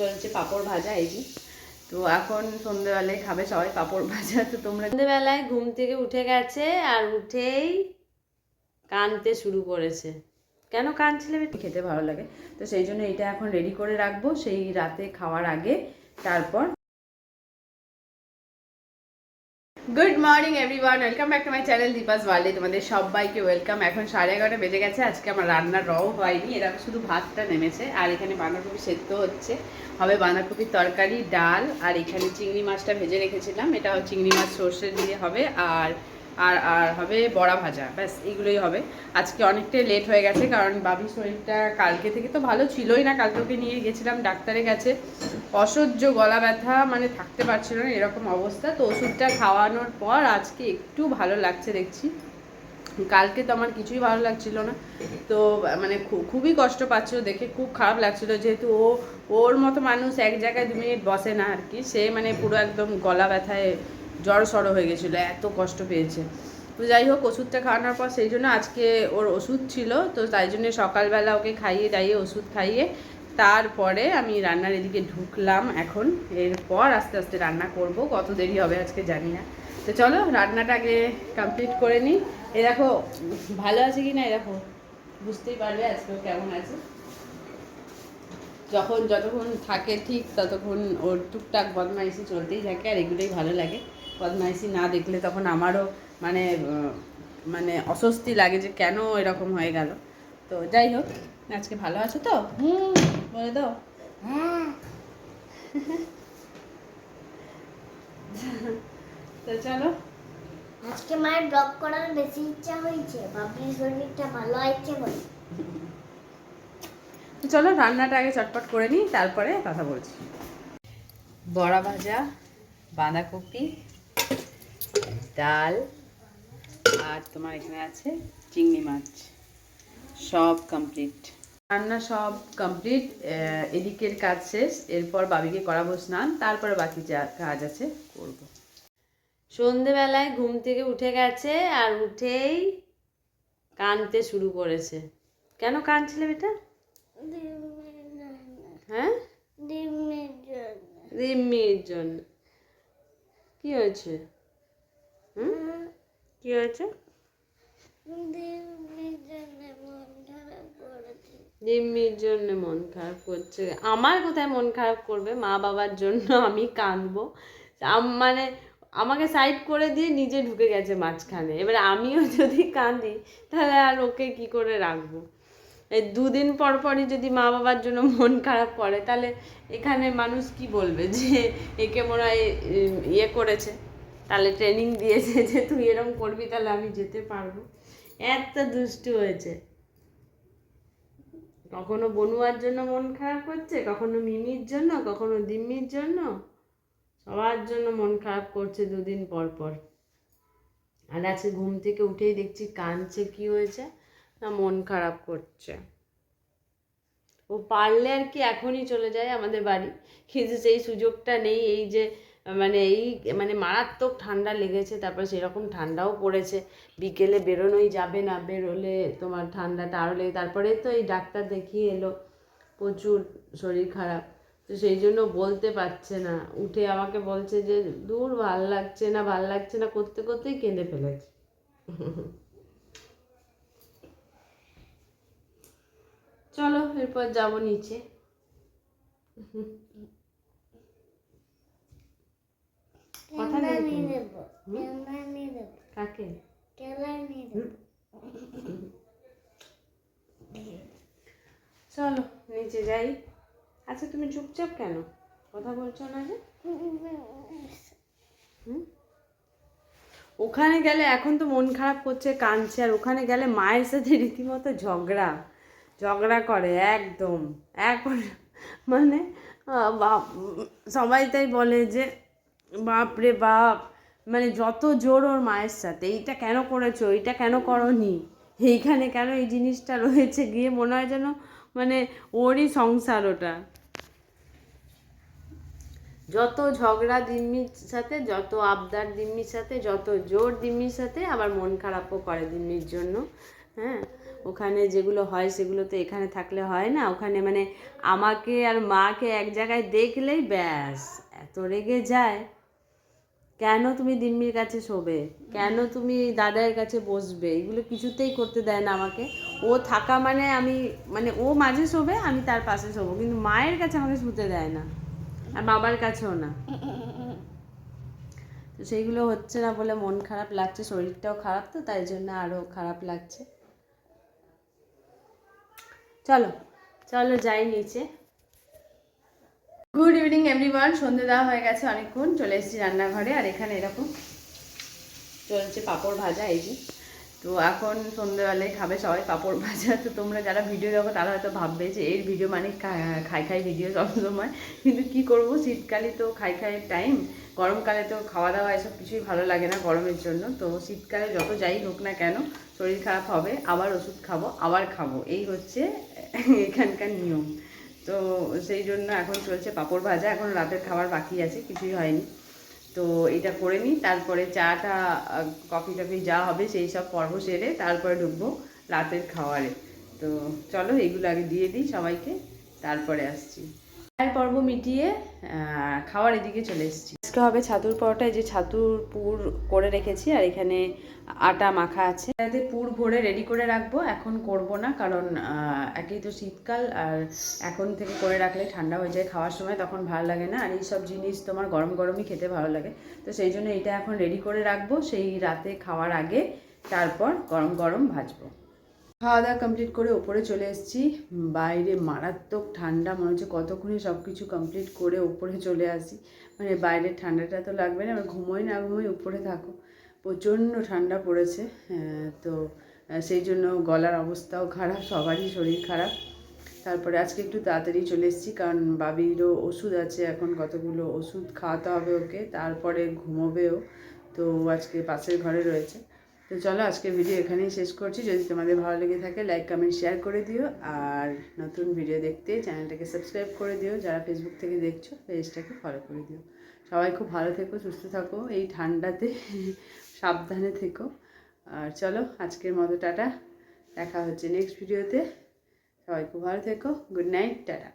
চলছে পাঁপড় ভাজা এই যে। তো এখন সন্ধ্যেবেলায় খাবে সবাই পাপড় ভাজা তো তোমরা সন্ধ্যেবেলায় ঘুম থেকে উঠে গেছে আর উঠেই কানতে শুরু করেছে। কেন কানছিলে? খেতে ভালো লাগে। তো সেই জন্য এটা এখন রেডি করে রাখব। সেই রাতে খাওয়ার আগে তারপর good morning everyone welcome back to my channel Deepa's ওয়ার্ল্ডে তোমাদের সবাইকে ওয়েলকাম এখন সাড়ে এগারোটা বেজে গেছে। আজকে আমার রান্না রও হয়নি। এরা শুধু ভাতটা নেমেছে। আর এখানে বাঁধাকপি সেদ্ধ হচ্ছে। হবে বাঁধাকপির তরকারি, ডাল, আর এখানে চিংড়ি মাছটা ভেজে রেখেছিলাম। এটা চিংড়ি মাছ সর্ষে দিয়ে হবে। আর আর আর হবে বড়া ভাজা, ব্যাস এইগুলোই হবে। আজকে অনেকটাই লেট হয়ে গেছে, কারণ বাবির শরীরটা কালকে থেকে তো ভালো ছিলই না, কালকে ওকে নিয়ে গেছিলাম, ডাক্তারের কাছে। অসহ্য গলা ব্যথা মানে থাকতে পারছিল না, এরকম অবস্থা। তো ওষুধটা খাওয়ানোর পর আজকে একটু ভালো লাগছে দেখছি। কালকে তো আমার কিছুই ভালো লাগছিল না। তো মানে খুবই কষ্ট পাচ্ছিল দেখে, খুব খারাপ লাগছিল যেহেতু ও, ওর মতো মানুষ এক জায়গায় দু মিনিট বসে না আর কি। সে মানে পুরো একদম গলা ব্যথায় জ্বর সড়ো হয়ে গেছিল, এত কষ্ট পেয়েছে। তো যাই হোক, ওষুধটা খাওয়ানোর পর সেই জন্য আজকে ওর ওষুধ ছিল, তো তাই জন্য সকালবেলা ওকে খাইয়ে দাইয়ে ওষুধ খাইয়ে তারপরে আমি রান্নার এদিকে ঢুকলাম এখন। এরপর আস্তে আস্তে রান্না করব, কত দেরি হবে আজকে জানি না। তো চলো, রান্নাটা আগে কমপ্লিট করে নিই। এ দেখো, ভালো আছে কি না এ দেখো? বুঝতেই পারবে আজকে কেমন আছে। যখন, যতক্ষণ থাকে ঠিক, ততক্ষণ ওর টুকটাক বদমাইশি চলতেই থাকে আর এগুলোই ভালো লাগে। বদমাইশি না দেখলে তখন আমারও মানে মানে অস্বস্তি লাগে যে কেন এরকম হয়ে গেল। তো যাই হোক আজকে ভালো আছো তো? হুম। বলে দাও। তো চলো। আজকে মায়ের ব্লগ করার বেশি ইচ্ছা হয়েছে বাবলির শরীরটা ভালো আছে বলে। চলো রান্নাটা আগে চটপট করে নিই তারপরে কথা বলছি। বড়া ভাজা বাঁধাকপি ডাল আর তোমার এখানে আছে চিংড়ি মাছ। সব কমপ্লিট রান্না সব কমপ্লিট এদিকের কাজ শেষ এরপর বাবিকে করাবো স্নান তারপরে বাকি যা কাজ আছে করব। সন্ধেবেলায় ঘুম থেকে উঠে গেছে আর উঠেই কানতে শুরু করেছে। কেন কানছিলে বেটা? হ্যাঁ? রিম্মির জন্য। কি হয়েছে? কি হয়েছে? রিম্মির জন্য মন খারাপ করছে। আমার কোথায় মন খারাপ করবে? মা বাবার জন্য আমি কাঁদবো। মানে আমাকে সাইড করে দিয়ে নিজে ঢুকে গেছে মাঝখানে। এবার আমিও যদি কাঁদি, তাহলে আর ওকে কি করে রাখব? এই দুদিন পর পরই যদি মা বাবার জন্য মন খারাপ করে, তাহলে এখানে মানুষ কি বলবে যে একে মনে হয় ইয়ে করেছে? তাহলে ট্রেনিং দিয়েছে যে তুই এরকম করবি তাহলে আমি যেতে পারব। এত দুষ্টু হয়েছে। কখনো বনুয়ার জন্য মন খারাপ করছে, কখনো মিমির জন্য, কখনো দিম্মির জন্য। সবার জন্য মন খারাপ করছে দুদিন পর পর। আর আজকে ঘুম থেকে উঠেই দেখছি কাঁদছে কি হয়েছে, না মন খারাপ করছে। ও পারলে আর কি এখনই চলে যায় আমাদের বাড়ি। কিন্তু সেই সুযোগটা নেই, এই যে মানে এই মানে মারাত্মক ঠান্ডা লেগেছে, তারপরে সেরকম ঠান্ডাও পড়েছে। বিকেলে বেরোনোই যাবে না, বেরোলে তোমার ঠান্ডাটা আরও লেগে, তারপরে তো এই ডাক্তার দেখিয়ে এলো, প্রচুর শরীর খারাপ। তো সেই জন্য বলতে পারছে না, উঠে আমাকে বলছে যে, দূর, ভালো লাগছে না, ভালো লাগছে না, করতে করতেই কেঁদে ফেলেছে। চলো, এরপর যাব নিচে। কথা কাকে? চলো নিচে যাই। আচ্ছা তুমি চুপচাপ কেন? কথা বলছো না যে? হুম? ওখানে গেলে এখন তো মন খারাপ করছে কাঁদছে আর ওখানে গেলে মায়ের সাথে রীতিমতো ঝগড়া। ঝগড়া করে একদম। এখন মানে সবাই তাই বলে যে বাপ রে বাপ। মানে যত জোর ওর মায়ের সাথে, এইটা কেন করেছ, এইটা কেন করনি? এইখানে কেন এই জিনিসটা রয়েছে? গিয়ে মনে হয় যেন মানে ওরই সংসার ওটা। যত ঝগড়া দিম্মির সাথে, যত আবদার দিম্মির সাথে, যত জোর দিম্মির সাথে আবার মন খারাপও করে দিম্মির জন্য। হ্যাঁ? ওখানে যেগুলো হয় সেগুলো তো এখানে থাকলে হয় না। ওখানে মানে আমাকে আর মাকে এক জায়গায় দেখলেই ব্যাস, এত রেগে যায়। কেন তুমি দিম্মির কাছে শোবে? কেন তুমি দাদার কাছে বসবে? এগুলো কিছুতেই করতে দেয় না আমাকে। ও থাকা মানে আমি মানে ও মাঝে শোবে, আমি তার পাশে শোবো। কিন্তু মায়ের কাছে আমাকে শুতে দেয় না। আর বাবার কাছেও না। তো সেইগুলো হচ্ছে না বলে মন খারাপ লাগছে, শরীরটাও খারাপ তো, তাই জন্য আরও খারাপ লাগছে। চলো চলো যাই নিচে। গুড ইভিনিং এভরিওয়ান সন্ধে দেওয়া হয়ে গেছে অনেকক্ষণ। চলে এসেছি রান্নাঘরে, আর এখানে এরকম চলছে পাঁপড় ভাজা, এই যে। তো এখন সন্ধ্যেবেলায় খাবে সবাই পাঁপড় ভাজা। তো তোমরা যারা ভিডিও দেখো, তারা হয়তো ভাববে যে এর ভিডিও মানে খাই খাই ভিডিও সবসময় কিন্তু কি করব? শীতকালে তো খাই খাই টাইম গরমকালে তো খাওয়া দাওয়া, এসব কিছুই ভালো লাগে না গরমের জন্য। তো শীতকালে যত যাই হোক না কেন, শরীর খারাপ হবে, আবার ওষুধ খাব, আবার খাব। এই হচ্ছে এখানকার নিয়ম। তো সেই জন্য এখন চলছে পাঁপড় ভাজা, এখন রাতের খাবার বাকি আছে, কিছুই হয়নি। তো এটা করে নিই, তারপরে চাটা কফি টফি যা হবে সেই সব পর্ব সেরে তারপরে ঢুকবো রাতের খাবারে তো চলো এগুলো আগে দিয়ে দিই সবাইকে, তারপরে আসছি। চায়ের পর্ব মিটিয়ে খাওয়ার এদিকে চলে এসেছি। আজকে হবে ছাতুর পরোটা, এই যে ছাতুর পুর করে রেখেছি আর এখানে আটা মাখা আছে। এতে পুর ভরে রেডি করে রাখব, এখন করব না কারণ একেই তো শীতকাল আর এখন থেকে করে রাখলে ঠান্ডা হয়ে যায় খাওয়ার সময়, তখন ভালো লাগে না। আর এই সব জিনিস তোমার গরম গরমই খেতে ভালো লাগে। তো সেই জন্য এটা এখন রেডি করে রাখব, সেই রাতে খাওয়ার আগে তারপর গরম গরম ভাজবো। খাওয়া দাওয়া কমপ্লিট করে ওপরে চলে এসেছি। বাইরে মারাত্মক ঠান্ডা মনে হচ্ছে কতক্ষণে সব কিছু কমপ্লিট করে ওপরে চলে আসি। মানে বাইরের ঠান্ডাটা তো লাগবে না এবার ঘুমোই না ঘুমোই উপরে থাকো। প্রচণ্ড ঠান্ডা পড়েছে হ্যাঁ, তো সেই জন্য গলার অবস্থাও খারাপ সবারই শরীর খারাপ। তারপরে আজকে একটু তাড়াতাড়ি চলে এসেছি কারণ বাবিরও ওষুধ আছে এখন কতগুলো ওষুধ খাওয়াতে হবে ওকে তারপরে ঘুমোবেও। তো আজকে পাশের ঘরে রয়েছে। তো চলো আজকে ভিডিও এখানেই শেষ করছি। যদি তোমাদের ভালো লেগে থাকে লাইক কমেন্ট শেয়ার করে দিও। আর নতুন ভিডিও দেখতে চ্যানেলটাকে সাবস্ক্রাইব করে দিও। যারা ফেসবুক থেকে দেখছ, পেজটাকে ফলো করে দিও। সবাই খুব ভালো থেকো, সুস্থ থাকো। এই ঠান্ডাতে সাবধানে থেকো। আর চলো, আজকের মতো টাটা। দেখা হচ্ছে নেক্সট ভিডিওতে সবাই খুব ভালো থেকো। Good night tata.